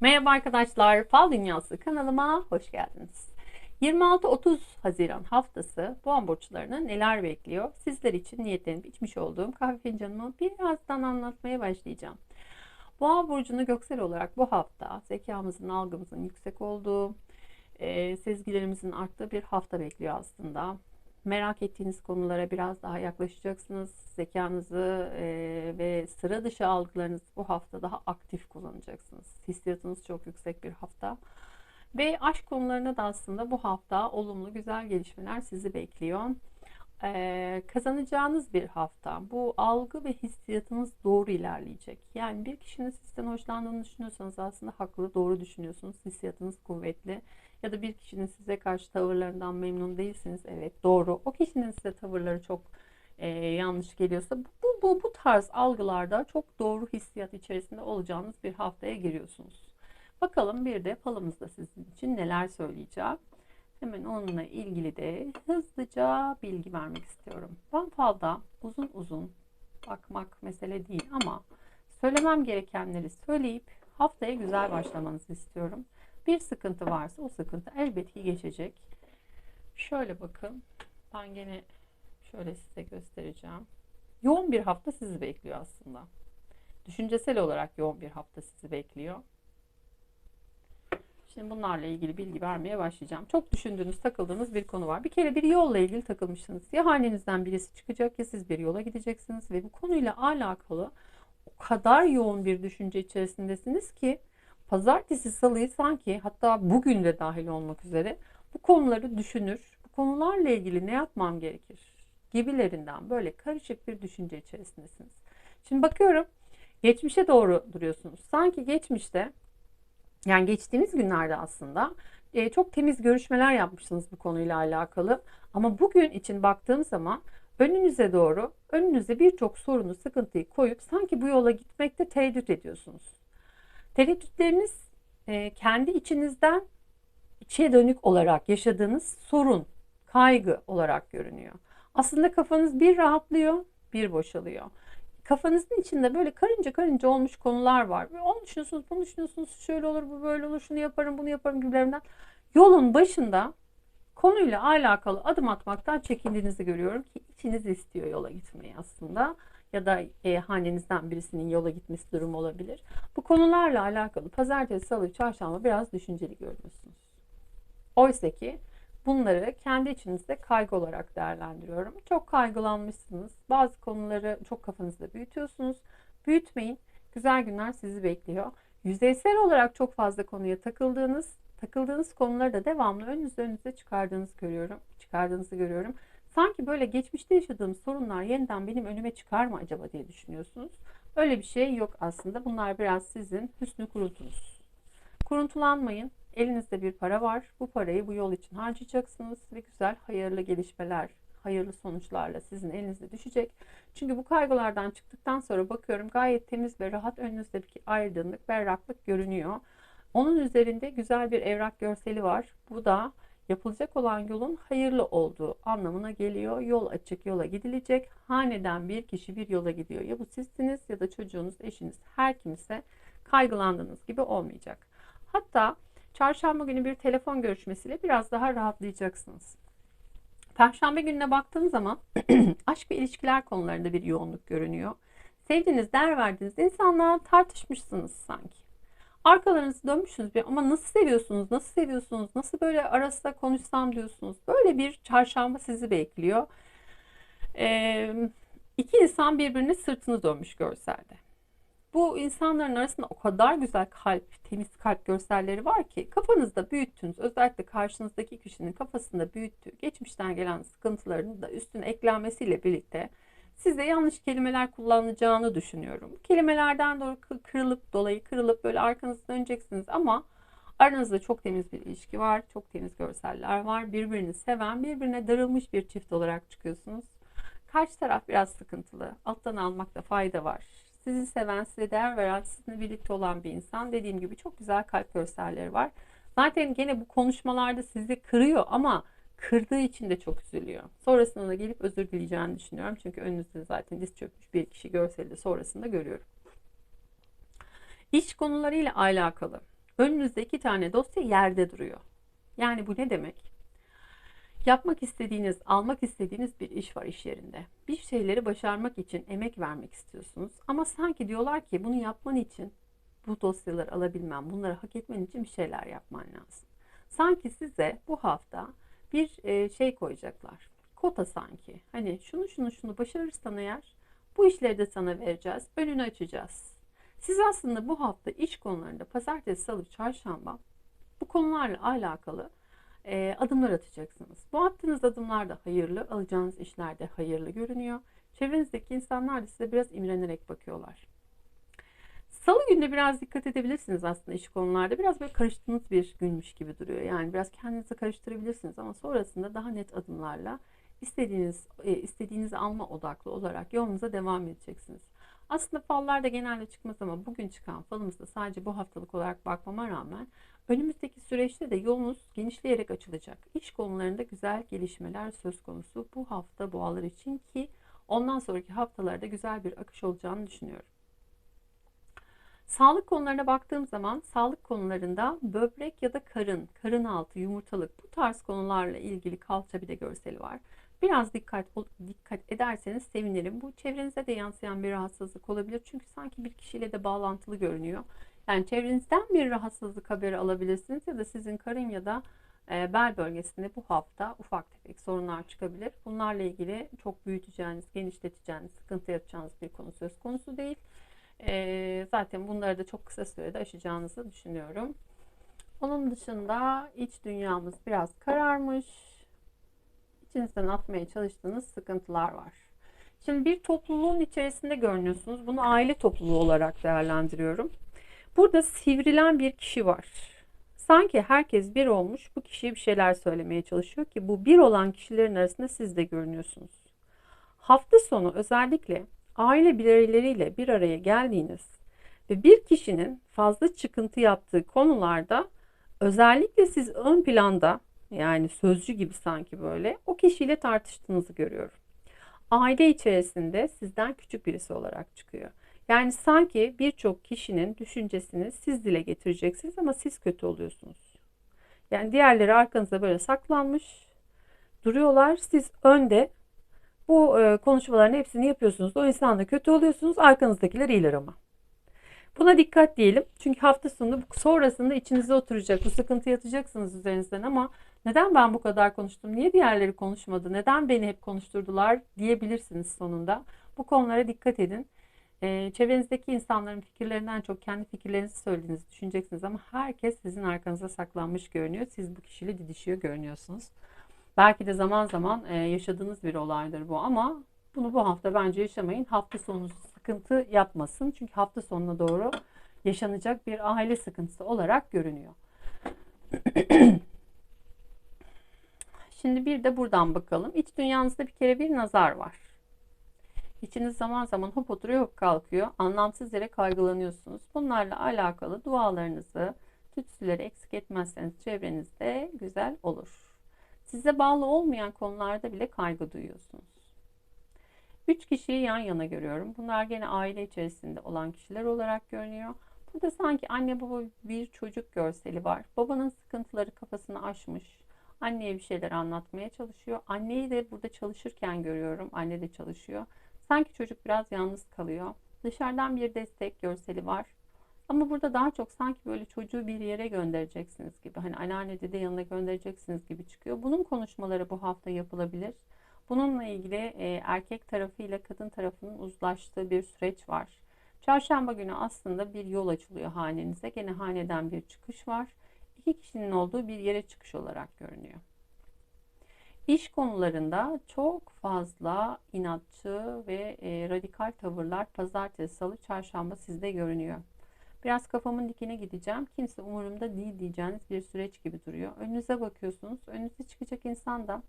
Merhaba arkadaşlar, Fal Dünyası kanalıma hoş geldiniz. 26-30 Haziran haftası boğa burçlarını neler bekliyor? Sizler için niyetlenip içmiş olduğum kahve fincanımı birazdan anlatmaya başlayacağım. Boğa burcunu göksel olarak bu hafta zekamızın, algımızın yüksek olduğu, e, sezgilerimizin arttığı bir hafta bekliyor aslında merak ettiğiniz konulara biraz daha yaklaşacaksınız. Zekanızı e, ve sıra dışı algılarınızı bu hafta daha aktif kullanacaksınız. Hissiyatınız çok yüksek bir hafta. Ve aşk konularına da aslında bu hafta olumlu güzel gelişmeler sizi bekliyor. Ee, kazanacağınız bir hafta. Bu algı ve hissiyatınız doğru ilerleyecek. Yani bir kişinin sizden hoşlandığını düşünüyorsanız aslında haklı, doğru düşünüyorsunuz. Hissiyatınız kuvvetli ya da bir kişinin size karşı tavırlarından memnun değilsiniz. Evet doğru. O kişinin size tavırları çok e, yanlış geliyorsa bu, bu, bu tarz algılarda çok doğru hissiyat içerisinde olacağınız bir haftaya giriyorsunuz. Bakalım bir de falımızda sizin için neler söyleyeceğim. Hemen onunla ilgili de hızlıca bilgi vermek istiyorum. Ben falda uzun uzun bakmak mesele değil ama söylemem gerekenleri söyleyip haftaya güzel başlamanızı istiyorum. Bir sıkıntı varsa o sıkıntı elbet ki geçecek. Şöyle bakın. Ben gene şöyle size göstereceğim. Yoğun bir hafta sizi bekliyor aslında. Düşüncesel olarak yoğun bir hafta sizi bekliyor. Şimdi bunlarla ilgili bilgi vermeye başlayacağım. Çok düşündüğünüz, takıldığınız bir konu var. Bir kere bir yolla ilgili takılmışsınız. Ya hanenizden birisi çıkacak ya siz bir yola gideceksiniz ve bu konuyla alakalı o kadar yoğun bir düşünce içerisindesiniz ki pazartesi salıyı sanki hatta bugün de dahil olmak üzere bu konuları düşünür. Bu konularla ilgili ne yapmam gerekir gibilerinden böyle karışık bir düşünce içerisindesiniz. Şimdi bakıyorum geçmişe doğru duruyorsunuz. Sanki geçmişte yani geçtiğimiz günlerde aslında e, çok temiz görüşmeler yapmışsınız bu konuyla alakalı. Ama bugün için baktığım zaman önünüze doğru önünüze birçok sorunu, sıkıntıyı koyup sanki bu yola gitmekte tereddüt ediyorsunuz. Tereddütleriniz e, kendi içinizden içe dönük olarak yaşadığınız sorun, kaygı olarak görünüyor. Aslında kafanız bir rahatlıyor, bir boşalıyor kafanızın içinde böyle karınca karınca olmuş konular var. Ve onu düşünüyorsunuz, bunu düşünüyorsunuz, şöyle olur, bu böyle olur, şunu yaparım, bunu yaparım gibilerinden. Yolun başında konuyla alakalı adım atmaktan çekindiğinizi görüyorum ki içiniz istiyor yola gitmeyi aslında ya da e, hanenizden birisinin yola gitmesi durumu olabilir. Bu konularla alakalı pazartesi, salı, çarşamba biraz düşünceli görünüyorsunuz. Oysa ki Bunları kendi içinizde kaygı olarak değerlendiriyorum. Çok kaygılanmışsınız. Bazı konuları çok kafanızda büyütüyorsunuz. Büyütmeyin. Güzel günler sizi bekliyor. Yüzeysel olarak çok fazla konuya takıldığınız, takıldığınız konuları da devamlı önünüze önünüze çıkardığınızı görüyorum. Çıkardığınızı görüyorum. Sanki böyle geçmişte yaşadığım sorunlar yeniden benim önüme çıkar mı acaba diye düşünüyorsunuz. Öyle bir şey yok aslında. Bunlar biraz sizin hüsnü kuruntunuz. Kuruntulanmayın. Elinizde bir para var. Bu parayı bu yol için harcayacaksınız ve güzel hayırlı gelişmeler, hayırlı sonuçlarla sizin elinizde düşecek. Çünkü bu kaygılardan çıktıktan sonra bakıyorum gayet temiz ve rahat önünüzdeki aydınlık, berraklık görünüyor. Onun üzerinde güzel bir evrak görseli var. Bu da yapılacak olan yolun hayırlı olduğu anlamına geliyor. Yol açık, yola gidilecek. Haneden bir kişi bir yola gidiyor. Ya bu sizsiniz ya da çocuğunuz, eşiniz, her kimse kaygılandığınız gibi olmayacak. Hatta Çarşamba günü bir telefon görüşmesiyle biraz daha rahatlayacaksınız. Perşembe gününe baktığım zaman aşk ve ilişkiler konularında bir yoğunluk görünüyor. Sevdiğiniz, değer verdiğiniz insanla tartışmışsınız sanki. Arkalarınızı dönmüşsünüz bir ama nasıl seviyorsunuz, nasıl seviyorsunuz, nasıl böyle arasında konuşsam diyorsunuz. Böyle bir çarşamba sizi bekliyor. Ee, iki insan birbirine sırtını dönmüş görselde bu insanların arasında o kadar güzel kalp, temiz kalp görselleri var ki kafanızda büyüttüğünüz, özellikle karşınızdaki kişinin kafasında büyüttüğü, geçmişten gelen sıkıntılarını da üstüne eklenmesiyle birlikte size yanlış kelimeler kullanacağını düşünüyorum. Kelimelerden doğru kırılıp dolayı kırılıp böyle arkanızı döneceksiniz ama aranızda çok temiz bir ilişki var, çok temiz görseller var. Birbirini seven, birbirine darılmış bir çift olarak çıkıyorsunuz. Karşı taraf biraz sıkıntılı. Alttan almakta fayda var sizi seven, size değer veren, sizinle birlikte olan bir insan. Dediğim gibi çok güzel kalp görselleri var. Zaten gene bu konuşmalarda sizi kırıyor ama kırdığı için de çok üzülüyor. Sonrasında da gelip özür dileyeceğini düşünüyorum. Çünkü önünüzde zaten diz çökmüş bir kişi görseli de sonrasında görüyorum. İş konularıyla alakalı Önünüzde iki tane dosya yerde duruyor. Yani bu ne demek? Yapmak istediğiniz, almak istediğiniz bir iş var iş yerinde. Bir şeyleri başarmak için emek vermek istiyorsunuz. Ama sanki diyorlar ki bunu yapman için bu dosyaları alabilmem, bunları hak etmen için bir şeyler yapman lazım. Sanki size bu hafta bir e, şey koyacaklar. Kota sanki. Hani şunu şunu şunu başarırsan eğer bu işleri de sana vereceğiz. Önünü açacağız. Siz aslında bu hafta iş konularında pazartesi, salı, çarşamba bu konularla alakalı e, adımlar atacaksınız. Bu attığınız adımlar da hayırlı, alacağınız işler de hayırlı görünüyor. Çevrenizdeki insanlar da size biraz imrenerek bakıyorlar. Salı günde biraz dikkat edebilirsiniz aslında iş konularda. Biraz böyle karıştığınız bir günmüş gibi duruyor. Yani biraz kendinizi karıştırabilirsiniz ama sonrasında daha net adımlarla istediğiniz e, istediğinizi alma odaklı olarak yolunuza devam edeceksiniz. Aslında fallarda genelde çıkmaz ama bugün çıkan falımızda sadece bu haftalık olarak bakmama rağmen önümüzdeki süreçte de yolunuz genişleyerek açılacak. İş konularında güzel gelişmeler söz konusu bu hafta boğalar için ki ondan sonraki haftalarda güzel bir akış olacağını düşünüyorum. Sağlık konularına baktığım zaman sağlık konularında böbrek ya da karın, karın altı, yumurtalık bu tarz konularla ilgili kalça bir de görseli var. Biraz dikkat dikkat ederseniz sevinirim. Bu çevrenize de yansıyan bir rahatsızlık olabilir. Çünkü sanki bir kişiyle de bağlantılı görünüyor. Yani çevrenizden bir rahatsızlık haberi alabilirsiniz ya da sizin karın ya da bel bölgesinde bu hafta ufak tefek sorunlar çıkabilir. Bunlarla ilgili çok büyüteceğiniz, genişleteceğiniz, sıkıntı yapacağınız bir konu söz konusu değil. Zaten bunları da çok kısa sürede aşacağınızı düşünüyorum. Onun dışında iç dünyamız biraz kararmış içinizden atmaya çalıştığınız sıkıntılar var. Şimdi bir topluluğun içerisinde görünüyorsunuz. Bunu aile topluluğu olarak değerlendiriyorum. Burada sivrilen bir kişi var. Sanki herkes bir olmuş bu kişiye bir şeyler söylemeye çalışıyor ki bu bir olan kişilerin arasında siz de görünüyorsunuz. Hafta sonu özellikle aile bireyleriyle bir araya geldiğiniz ve bir kişinin fazla çıkıntı yaptığı konularda özellikle siz ön planda yani sözcü gibi sanki böyle o kişiyle tartıştığınızı görüyorum. Aile içerisinde sizden küçük birisi olarak çıkıyor. Yani sanki birçok kişinin düşüncesini siz dile getireceksiniz ama siz kötü oluyorsunuz. Yani diğerleri arkanızda böyle saklanmış duruyorlar. Siz önde bu e, konuşmaların hepsini yapıyorsunuz. O insanla kötü oluyorsunuz. Arkanızdakiler iyiler ama. Buna dikkat diyelim. Çünkü hafta sonu sonrasında içinize oturacak. Bu sıkıntı yatacaksınız üzerinizden ama neden ben bu kadar konuştum? Niye diğerleri konuşmadı? Neden beni hep konuşturdular diyebilirsiniz sonunda. Bu konulara dikkat edin. E, çevrenizdeki insanların fikirlerinden çok kendi fikirlerinizi söylediğinizi düşüneceksiniz ama herkes sizin arkanıza saklanmış görünüyor. Siz bu kişiyle didişiyor görünüyorsunuz. Belki de zaman zaman e, yaşadığınız bir olaydır bu ama bunu bu hafta bence yaşamayın. Hafta sonu sıkıntı yapmasın. Çünkü hafta sonuna doğru yaşanacak bir aile sıkıntısı olarak görünüyor. Şimdi bir de buradan bakalım. İç dünyanızda bir kere bir nazar var. İçiniz zaman zaman hop oturuyor hop kalkıyor. Anlamsız yere kaygılanıyorsunuz. Bunlarla alakalı dualarınızı, tütsüleri eksik etmezseniz çevrenizde güzel olur. Size bağlı olmayan konularda bile kaygı duyuyorsunuz. Üç kişiyi yan yana görüyorum. Bunlar gene aile içerisinde olan kişiler olarak görünüyor. Burada sanki anne baba bir çocuk görseli var. Babanın sıkıntıları kafasını aşmış. Anneye bir şeyler anlatmaya çalışıyor. Anneyi de burada çalışırken görüyorum. Anne de çalışıyor. Sanki çocuk biraz yalnız kalıyor. Dışarıdan bir destek görseli var. Ama burada daha çok sanki böyle çocuğu bir yere göndereceksiniz gibi. Hani anneanne dede yanına göndereceksiniz gibi çıkıyor. Bunun konuşmaları bu hafta yapılabilir. Bununla ilgili e, erkek tarafı ile kadın tarafının uzlaştığı bir süreç var. Çarşamba günü aslında bir yol açılıyor hanenize. Gene haneden bir çıkış var. İki kişinin olduğu bir yere çıkış olarak görünüyor. İş konularında çok fazla inatçı ve e, radikal tavırlar pazartesi, salı, çarşamba sizde görünüyor. Biraz kafamın dikine gideceğim. Kimse umurumda değil diyeceğiniz bir süreç gibi duruyor. Önünüze bakıyorsunuz. Önünüze çıkacak insan da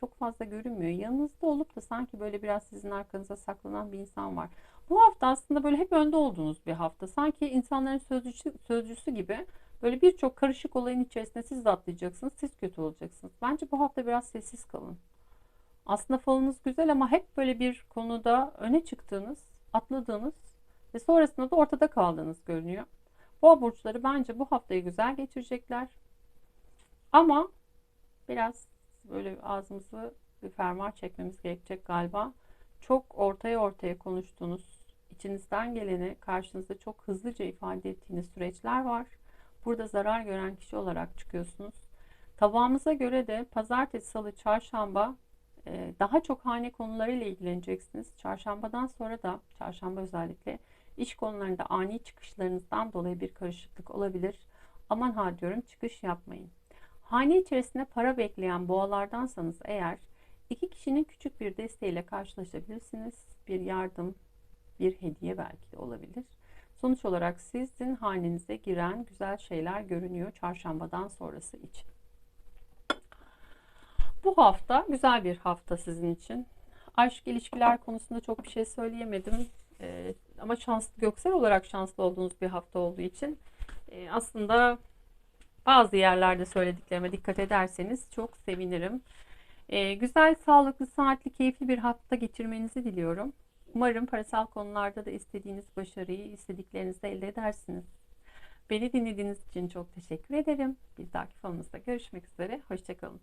çok fazla görünmüyor. Yanınızda olup da sanki böyle biraz sizin arkanıza saklanan bir insan var. Bu hafta aslında böyle hep önde olduğunuz bir hafta. Sanki insanların sözcüsü, sözcüsü gibi böyle birçok karışık olayın içerisinde siz de atlayacaksınız. Siz kötü olacaksınız. Bence bu hafta biraz sessiz kalın. Aslında falınız güzel ama hep böyle bir konuda öne çıktığınız, atladığınız ve sonrasında da ortada kaldığınız görünüyor. Boğa burçları bence bu haftayı güzel geçirecekler. Ama biraz böyle ağzımızı bir fermuar çekmemiz gerekecek galiba. Çok ortaya ortaya konuştuğunuz, içinizden geleni karşınızda çok hızlıca ifade ettiğiniz süreçler var. Burada zarar gören kişi olarak çıkıyorsunuz. Tabağımıza göre de pazartesi, salı, çarşamba e, daha çok hane konularıyla ilgileneceksiniz. Çarşambadan sonra da, çarşamba özellikle iş konularında ani çıkışlarınızdan dolayı bir karışıklık olabilir. Aman ha diyorum çıkış yapmayın. Hane içerisinde para bekleyen boğalardansanız eğer iki kişinin küçük bir desteğiyle karşılaşabilirsiniz. Bir yardım, bir hediye belki de olabilir. Sonuç olarak sizin hanenize giren güzel şeyler görünüyor çarşambadan sonrası için. Bu hafta güzel bir hafta sizin için. Aşk ilişkiler konusunda çok bir şey söyleyemedim. Ee, ama şanslı göksel olarak şanslı olduğunuz bir hafta olduğu için e, aslında bazı yerlerde söylediklerime dikkat ederseniz çok sevinirim. Ee, güzel, sağlıklı, saatli, keyifli bir hafta geçirmenizi diliyorum. Umarım parasal konularda da istediğiniz başarıyı istediklerinizde elde edersiniz. Beni dinlediğiniz için çok teşekkür ederim. Bir dahaki falımızda görüşmek üzere. Hoşçakalın.